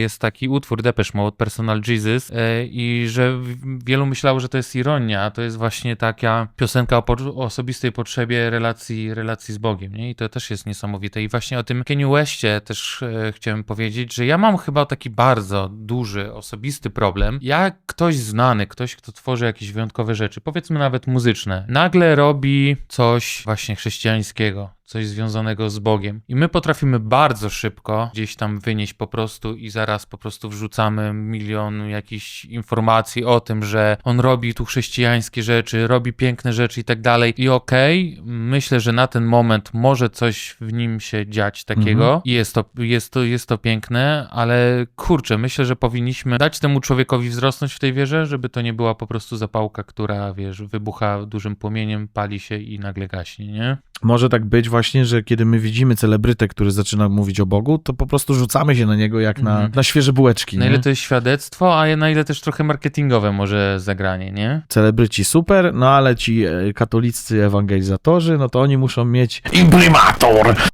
Jest taki utwór Depeche Mode, Personal Jesus e, i że wielu myślało, że to jest ironia, to jest właśnie taka piosenka o, po, osobistej potrzebie relacji, relacji z Bogiem, nie? I to też jest niesamowite. I właśnie o tym Kanye Westie też e, chciałem powiedzieć, że ja mam chyba taki bardzo duży, osobisty problem. Jak ktoś znany, ktoś, kto tworzy jakieś wyjątkowe rzeczy, powiedzmy nawet muzyczne, nagle robi coś właśnie chrześcijańskiego, coś związanego z Bogiem. I my potrafimy bardzo szybko gdzieś tam wynieść po prostu i zaraz po prostu wrzucamy milion jakichś informacji o tym, że on robi tu chrześcijańskie rzeczy, robi piękne rzeczy i tak dalej. I okej, myślę, że na ten moment może coś w nim się dziać takiego Mhm. i jest to, jest, to, jest to piękne, ale kurczę, myślę, że powinniśmy dać temu człowiekowi wzrosnąć w tej wierze, żeby to nie była po prostu zapałka, która, wiesz, wybucha dużym płomieniem, pali się i nagle gaśnie, nie? Może tak być właśnie, że kiedy my widzimy celebrytę, który zaczyna mówić o Bogu, to po prostu rzucamy się na niego jak na, Mhm. na świeże bułeczki. Na nie? ile to jest świadectwo, a na ile też trochę marketingowe może zagranie, nie? Celebryci super, no ale ci e, katoliccy ewangelizatorzy, no to oni muszą mieć imprimator.